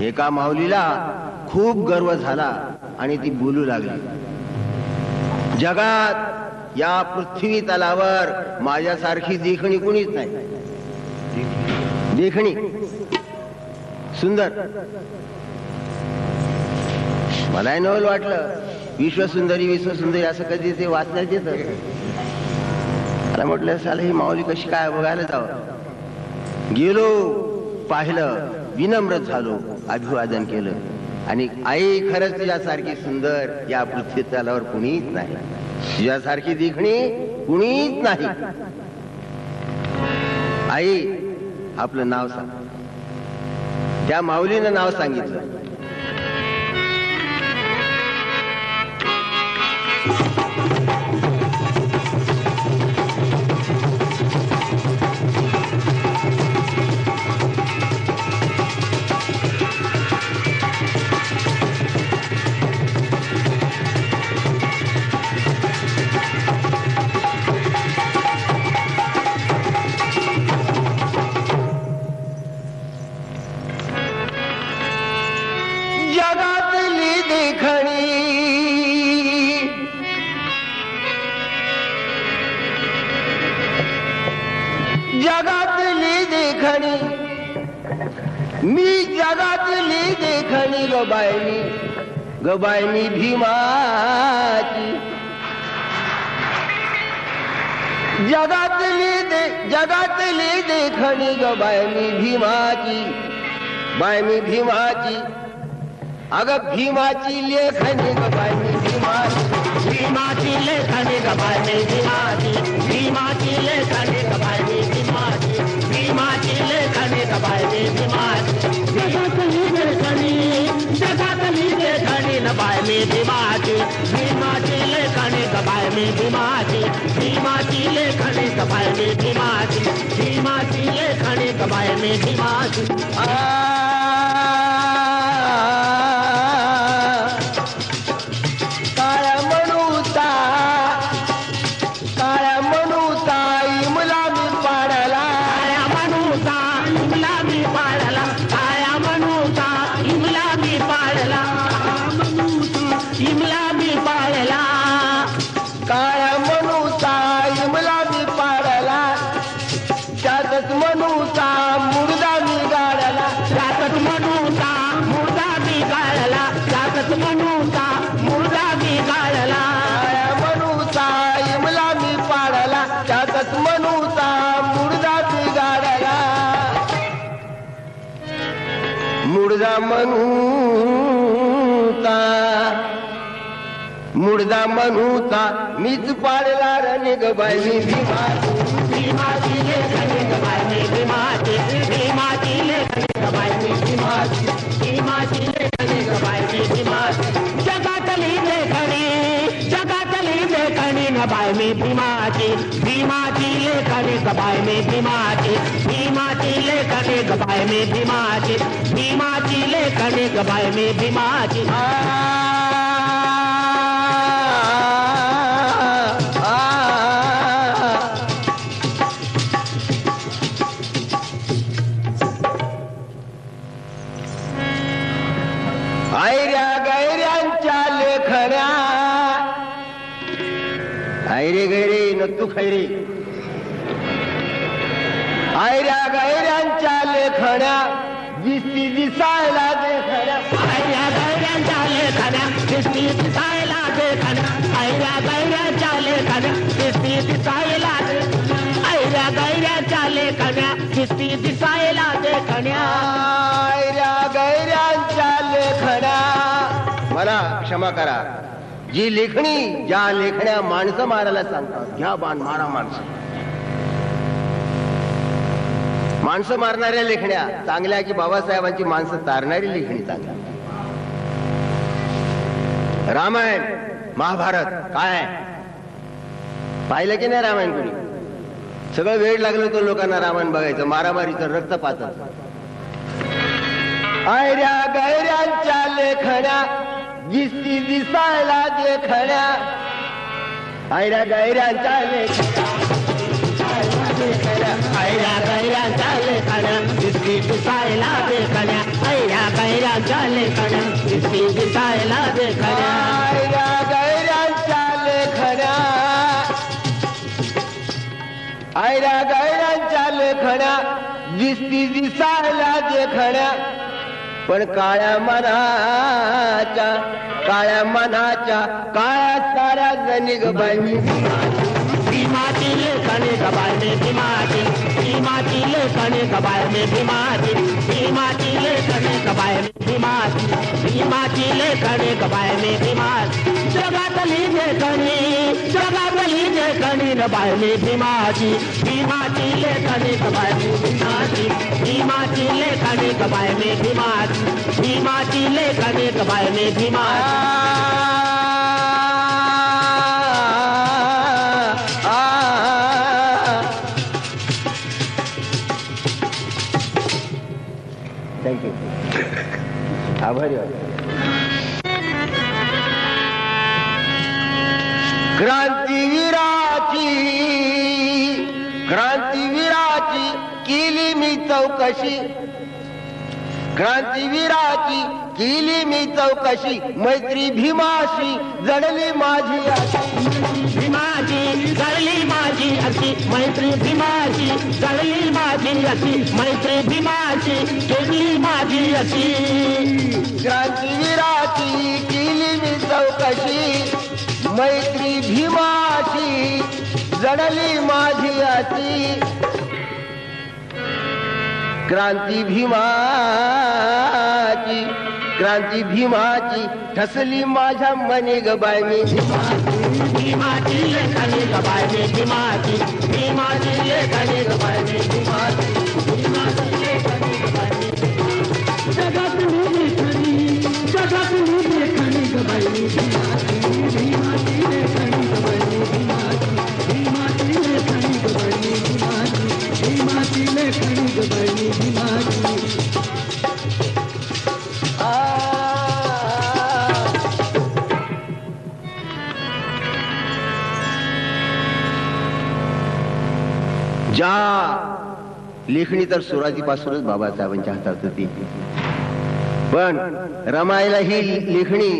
एका माऊलीला खूप गर्व झाला आणि ती बोलू लागली. जगात या पृथ्वी तलावर माझ्यासारखी देखणी कुणीच नाही. देखणी. सुंदर. मला नवल वाटलं. विश्वसुंदरी विश्वसुंदरी असं कधी ते वाचण्यात येत? मला म्हटलं चाल ही माऊली कशी काय बघायला जावं? गेलो पाहिलं विनम्र झालो. अभिवादन केलं. आणि आई खरंच तुझ्यासारखी सुंदर या पृथ्वी तलावर कुणीच नाही. तुझ्यासारखी दिखणी कुणीच नाही. आई आपलं नाव सांग. त्या माऊलीनं नाव सांगितलं. देखणी मी जगातली देखणी गबायनी गबायनी भीमाची। जगातली दे जगातली देखणी गबायनी भीमाची। बायनी भीमाची। अगं भीमाची लेखनी गबायनी भीमाची। भीमाची लेखनी गबायनी भीमाची। भीमाची लेखनी गबायनी भीमाची भीमाची लेखनी गबायनी भीमाची भीमाची लेखनी मी भीमाची. मुर्दा म्हणूता. मुर्दा म्हणूता मीच पाडला रे गबाई भीमा भीमाची गबायनी भीमाची भीमाची लेखनी गबायनी भीमाची भीमाची लेखनी गबायनी भीमाची भीमाची लेखनी गबायनी भीमाची आयऱ्या आयरे गैरे नत्तू खैरे आयऱ्या गैऱ्यांच्या लेखण्या दिसती दिसायला देखण्या. आयऱ्या गैऱ्यांच्या लेखण्या दिसती दिसायला देखण्या. आयऱ्या गैऱ्यांच्या लेखण्या दिसती दिसायला आयऱ्या गैऱ्यांच्या लेखण्या दिसती दिसायला देखण्या. आयऱ्या गैऱ्यांच्या लेखण्या. मला क्षमा करा. जी लेखणी ज्या लेखण्या माणसं मारायला सांगतात घ्या बाण मारा माणसं. माणसं मारणाऱ्या लेखण्या चांगल्या की बाबासाहेबांची माणसं तारणारी लेखणी चांगल्या रामायण महाभारत काय पाहिलं की नाही रामायण कोणी? सगळं वेळ लागलं होतं लोकांना रामायण बघायचं मारामारीचं रक्तपात आयऱ्या गैऱ्यांच्या लेखण्या दिसती दिसायला देखण्या. आयऱ्या गैऱ्यांच्या लेखण्या. आयऱ्या गैऱ्यांच्या लेखण्या. दिसती दिसायला देखण्या. आयऱ्या गैऱ्या दिसती दिसायला देखण्या. आयरा गैरांच्या लेखण्या. आयरा गैरांच्या लेखण्या. दिसती दिसायला देखण्या. पण काळ्या मनाच्या काळ्या मनाच्या काळ्या साऱ्या जनिग बाई भीमाची लेखणी कबाय में भीमाची भीमाची लेखणी कबाय में भीमाची भीमाची लेखणी कबाय में भीमाची भीमाची लेखणी कबाय में भीमाची जगातली लेखणी जगातली लेखणी कबाय में भीमाची. भीमाची लेखणी कबाय में भीमाची. भीमाची लेखणी कबाय में भीमाची. भीमाची लेखणी कबाय में भीमाची. थँक्यू आभारी वाटतो क्रांतीवीराची क्रांतीवीराची केली मी चौकशी. क्रांतीवीराची केली मी चौकशी मैत्री भीमाशी जडली माझी भीमाची जळली माझी अशी मैत्री भीमाची जळली माझी अशी मैत्री भीमाची केली माझी अशी. क्रांतीवीराची केली मी चौकशी मैत्री जडली माझी अशी क्रांती भीमाची क्रांती भीमाची ठसली माझ्या मनी गबाय मी भीमाची लेखाने गबाय मी भीमाची भीमाची लेखाने गबाय मी भीमाची भीमाची ज्या लेखणी तर सुरुवातीपासूनच बाबासाहेबांच्या हातात होती. पण रमायला ही लेखणी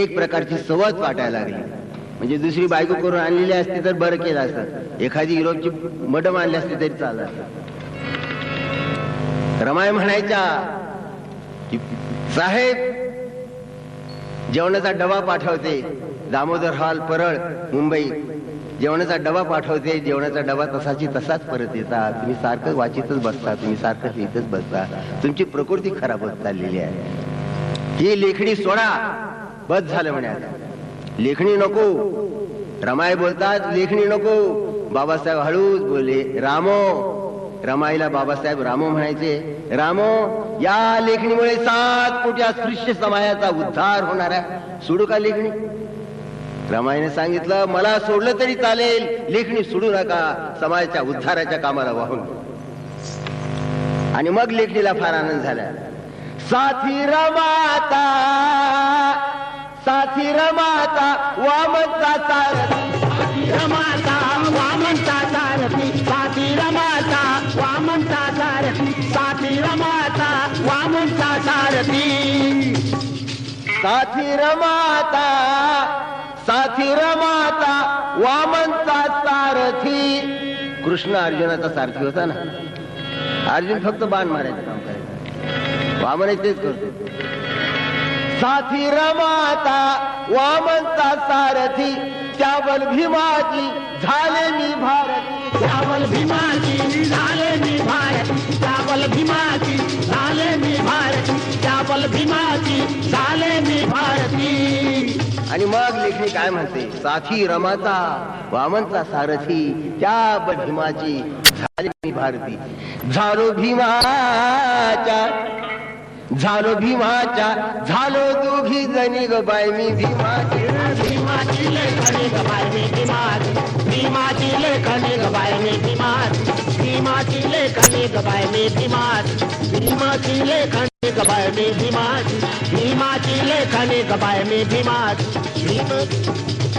एक प्रकारची सवत वाटायला लागली. म्हणजे दुसरी बायको करून आणलेली असती तर बरं केलं असतं. एखादी युरोपची मडम आणली असती तरी चाल असतं. रमाय म्हणायच्या साहेब जेवणाचा डबा पाठवते. दामोदर हॉल परळ मुंबई. जेवणाचा डबा पाठवते जेवणाचा डबा तसाची तसाच परत येतात. तुम्ही सारखं वाचितच बसता तुम्ही सारखं लिहितच बसता. तुमची प्रकृती खराब होत चाललेली आहे. ही लेखणी सोडा. बस झालं म्हणा लेखणी नको. रमाई बोलतात लेखणी नको. बाबासाहेब हळूच बोलले रामो. रमाईला बाबासाहेब रामो म्हणायचे रामो या लेखणीमुळे सात कोटी अस्पृश्य समाजाचा उद्धार होणार आहे. सोडू का लेखणी? रमाईने सांगितलं मला सोडलं तरी चालेल. लेखणी सोडू नका. समाजाच्या उद्धाराच्या कामाला वाहून आणि मग लेखणीला फार आनंद झाला. साथी रमाता साथी रमाता वामनचा सारथी. रमाता वामनचा सारथी. साथी रमाता सारथी. साथी रमाता वामनचा सारथी. साथी रमाता साथी वामनचा सारथी. कृष्ण अर्जुनाचा सारथी होता ना. अर्जुन फक्त बाण मारायचं काम करायचं. वामन तेच करतो. साथी रमाता वामनचा सारथी. त्याबल भीमाची झाले मी भारती. चावल भीमाची झाले मी भारती. चावल भीमाची आणि मग लेखणी काय म्हणते? साथी रमाता वामनचा सारथी त्या भीमाची झाली भारती. झालो भीमाच्या झालो भीमाच्या झालो दोघी जणी ग बाय मी भीमाची. भीमाची लेखनी गबायने भीमाची. भीमाची लेखनी गबायने भीमाची. भीमाची लेखनी गबायने भीमाची. लेखणी भीमाची मी गबायने भीमाची भीमाची लेखनी मी भीमाची. भीम